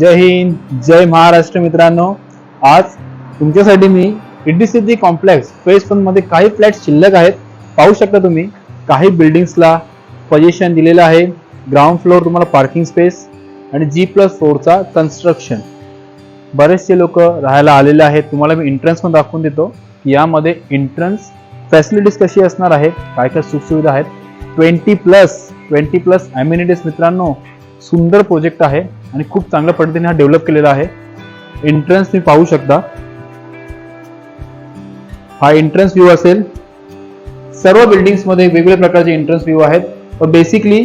जय हिंद जय महाराष्ट्र मित्रांनो. आज तुमच्यासाठी मी इंडी सिद्धी कॉम्प्लेक्स फेज वनमध्ये काही फ्लॅट शिल्लक आहेत. पाहू शकता तुम्ही काही बिल्डिंग्सला पोझिशन दिलेलं आहे. ग्राउंड फ्लोअर तुम्हाला पार्किंग स्पेस आणि जी प्लस फोरचा कन्स्ट्रक्शन बरेचसे लोक राहायला आलेले आहेत. तुम्हाला मी इंट्रन्स पण दाखवून देतो. की यामध्ये इंट्रन्स फॅसिलिटीज कशी असणार आहे? काय काय सुखसुविधा आहेत? Twenty plus twenty plus amenities मित्रांनो. सुंदर प्रोजेक्ट आहे. आणि खूप चांगल्या पद्धतीने हा डेव्हलप केलेला आहे. एंट्रन्स तुम्ही पाहू शकता. हा एंट्रन्स व्ह्यू असेल. सर्व बिल्डिंग्समध्ये वेगवेगळ्या प्रकारचे एंट्रन्स व्ह्यू आहेत. पण बेसिकली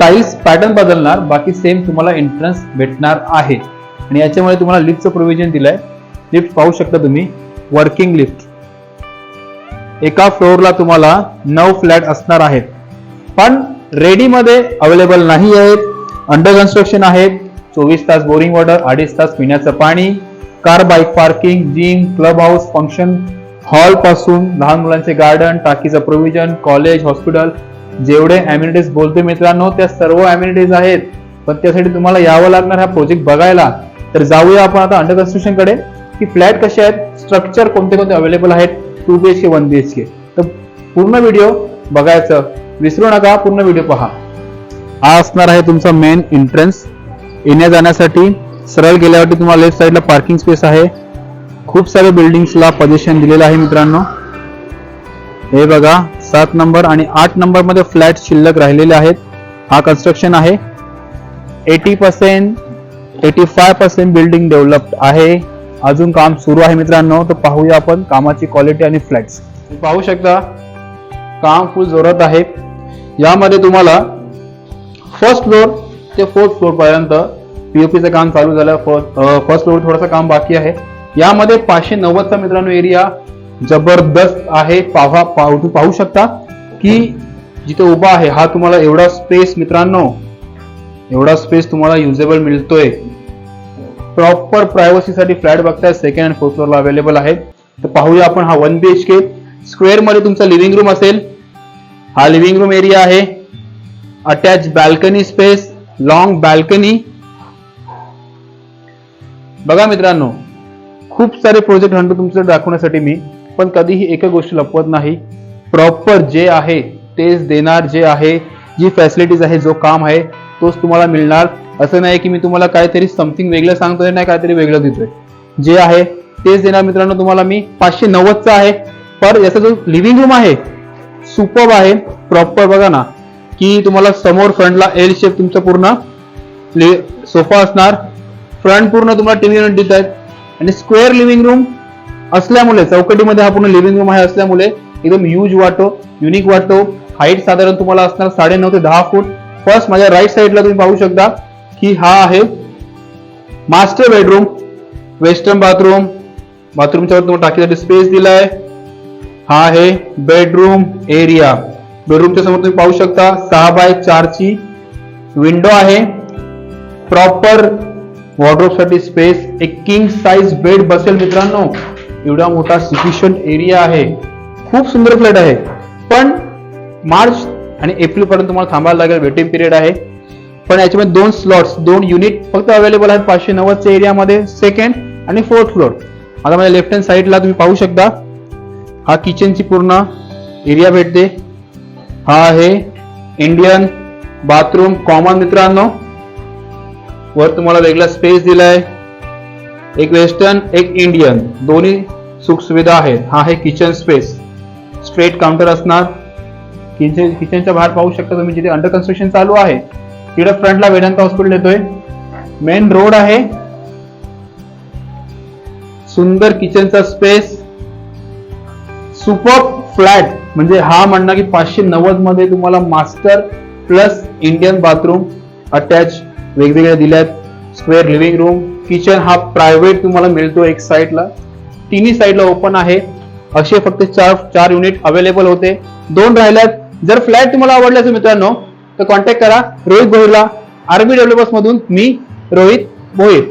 टाईल्स पॅटर्न बदलणार बाकी सेम तुम्हाला एंट्रन्स भेटणार आहे. आणि याच्यामुळे तुम्हाला लिफ्टचं प्रोव्हिजन दिलंय. लिफ्ट पाहू शकता तुम्ही. वर्किंग लिफ्ट एका फ्लोअरला तुम्हाला नऊ फ्लॅट असणार आहेत. पण रेडीमध्ये अवेलेबल नाही आहेत. अंडर कन्स्ट्रक्शन आहेत चोवीस तास बोरिंग वॉटर अडीच तास पिण्याचं पाणी. Car bike parking gym club house function हॉलपासून लहान मुलांचे गार्डन टाकीचं प्रोव्हिजन कॉलेज हॉस्पिटल जेवढे अम्युनिटीज बोलतोय मित्रांनो त्या सर्व अम्युनिटीज आहेत. पण त्यासाठी तुम्हाला यावं लागणार हा प्रोजेक्ट बघायला. तर जाऊया आपण आता अंडर कन्स्ट्रक्शनकडे की फ्लॅट कसे आहेत स्ट्रक्चर कोणते कोणते अवेलेबल आहेत two B H K one B H K तर पूर्ण व्हिडिओ बघायचं. विसरू नका पूर्ण व्हिडिओ पहा. हा असणार आहे तुमचा मेन एंट्रन्स येण्या जाण्यासाठी सरळ गेल्यावरती तुम्हाला लेफ्ट साईडला पार्किंग स्पेस आहे. खूप सारे बिल्डिंग्सला पोझिशन दिलेलं आहे मित्रांनो. हे बघा सात नंबर आणि आठ नंबरमध्ये फ्लॅट शिल्लक राहिलेले आहेत. हा कन्स्ट्रक्शन आहे. Eighty percent eighty five percent building developed आहे. अजून काम सुरू आहे मित्रांनो. तर पाहूया आपण कामाची क्वालिटी आणि फ्लॅट्स पाहू शकता काम फुल जोरात आहे. यामध्ये तुम्हाला फर्स्ट फ्लोअर ते फोर्थ फ्लोअर पर्यंत पीओपीचं काम चालू झालं. फर्स्ट फ्लोअर थोडंसं काम बाकी आहे. यामध्ये पाचशे नव्वदचा मित्रांनो एरिया जबरदस्त आहे. पाहा पाहू तुम्ही पाहू शकता की जिथे उभा आहे हा तुम्हाला एवढा स्पेस मित्रांनो एवढा स्पेस तुम्हाला युजेबल मिळतोय. प्रॉपर प्रायव्हसीसाठी फ्लॅट बघताय सेकंड अँड फोर्थ फ्लोअरला अवेलेबल आहे. तर पाहूया आपण हा वन बी एच के स्क्वेअरमध्ये तुमचा लिव्हिंग रूम असेल. हा लिव्हिंग रूम एरिया आहे. Attach balcony space long balcony बघा मित्रांनो खूप सारे प्रोजेक्ट आणतो तुमचं दाखवण्यासाठी मी पण कधीही एका गोष्टी लपवत नाही. प्रॉपर जे आहे तेच देणार जे आहे जी फॅसिलिटीज आहे जो काम आहे तोच तुम्हाला मिळणार. असं नाही की मी तुम्हाला काहीतरी समथिंग वेगळं सांगतोय नाही काहीतरी वेगळं देतोय. जे आहे तेच देणार मित्रांनो तुम्हाला मी. पाचशे नव्वदचा आहे. पर याचा जो लिव्हिंग रूम आहे सुपर आहे. प्रॉपर बघा ना. की तुम्हाला समोर फ्रंटला एल शेप तुमचं पूर्ण सोफा असणार. फ्रंट पूर्ण तुम्हाला टीव्ही युनिट देत आहेत. आणि स्क्वेअर लिव्हिंग रूम असल्यामुळे चौकटीमध्ये हा पूर्ण लिव्हिंग रूम आहे असल्यामुळे एकदम ह्यूज वाटतो युनिक वाटतो हाईट साधारण तुम्हाला असणार साडे नऊ ते दहा फूट. फर्स्ट माझ्या राईट साईडला तुम्ही पाहू शकता की हा आहे मास्टर बेडरूम वेस्टर्न बाथरूम बाथरूमच्या वर तुम्हाला टाकीसाठी स्पेस आहे हा आहे बेडरूम एरिया बेडरूमच्या समोर तुम्ही पाहू शकता सहा बाय चारची विंडो आहे. प्रॉपर वॉर्ड्रोबसाठी स्पेस एक किंग साईज बेड बसेल मित्रांनो. एवढा मोठा सफिशियंट एरिया आहे. खूप सुंदर फ्लॅट आहे. पण मार्च आणि एप्रिलपर्यंत तुम्हाला थांबायला लागेल. वेटिंग पिरियड आहे. पण याच्यामध्ये दोन स्लॉट्स दोन युनिट फक्त अवेलेबल आहेत पाचशे नव्वदच्या एरियामध्ये सेकंड आणि फोर्थ फ्लोअर आता माझ्या लेफ्ट हँड साईडला तुम्ही पाहू शकता. हा किचनची पूर्ण एरिया भेटते. हा आहे इंडियन बाथरूम कॉमन मित्रांनो वर तुम्हाला वेगळा स्पेस दिलाय. एक वेस्टर्न एक इंडियन दोन्ही सुख सुविधा आहेत. हा आहे किचन स्पेस स्ट्रेट काउंटर असणार. किचन किचनच्या बाहेर पाहू शकता तुम्ही जिथे अंडर कन्स्ट्रक्शन चालू आहे. तिकडे फ्रंटला वेदांत हॉस्पिटल येतोय. मेन रोड आहे. सुंदर किचनचा स्पेस सुपर फ्लॅट म्हणजे हा म्हणणं की पाचशे नव्वदमध्ये तुम्हाला master plus Indian bathroom attach वेगवेगळ्या दिल्यात स्क्वेअर लिव्हिंग रूम किचन हा प्रायव्हेट तुम्हाला मिळतो एक साईडला तिन्ही साईडला ओपन आहे. असे फक्त चार चार युनिट अवेलेबल होते. दोन राहिल्यात. जर फ्लॅट तुम्हाला आवडले असेल मित्रांनो तर कॉन्टॅक्ट करा. रोहित भोईरला आरबी डेव्हलपर्स मधून मी Rohit Bhoir.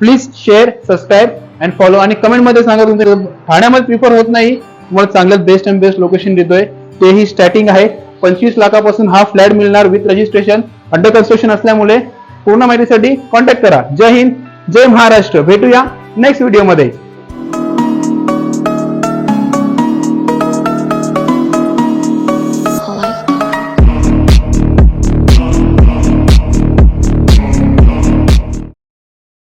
Please share subscribe and follow आणि कमेंटमध्ये सांगा तुमच्या ठाण्यामध्ये प्रिफर होत नाही. तुम्हाला चांगलं बेस्ट अँड बेस्ट लोकेशन देतोय. तेही स्टार्टिंग आहे. पंचवीस लाखापासून हा फ्लॅट मिळणार विथ रजिस्ट्रेशन अंडर कन्स्ट्रक्शन असल्यामुळे पूर्ण माहितीसाठी कॉन्टॅक्ट करा. जय हिंद जय महाराष्ट्र. भेटूया नेक्स्ट व्हिडिओमध्ये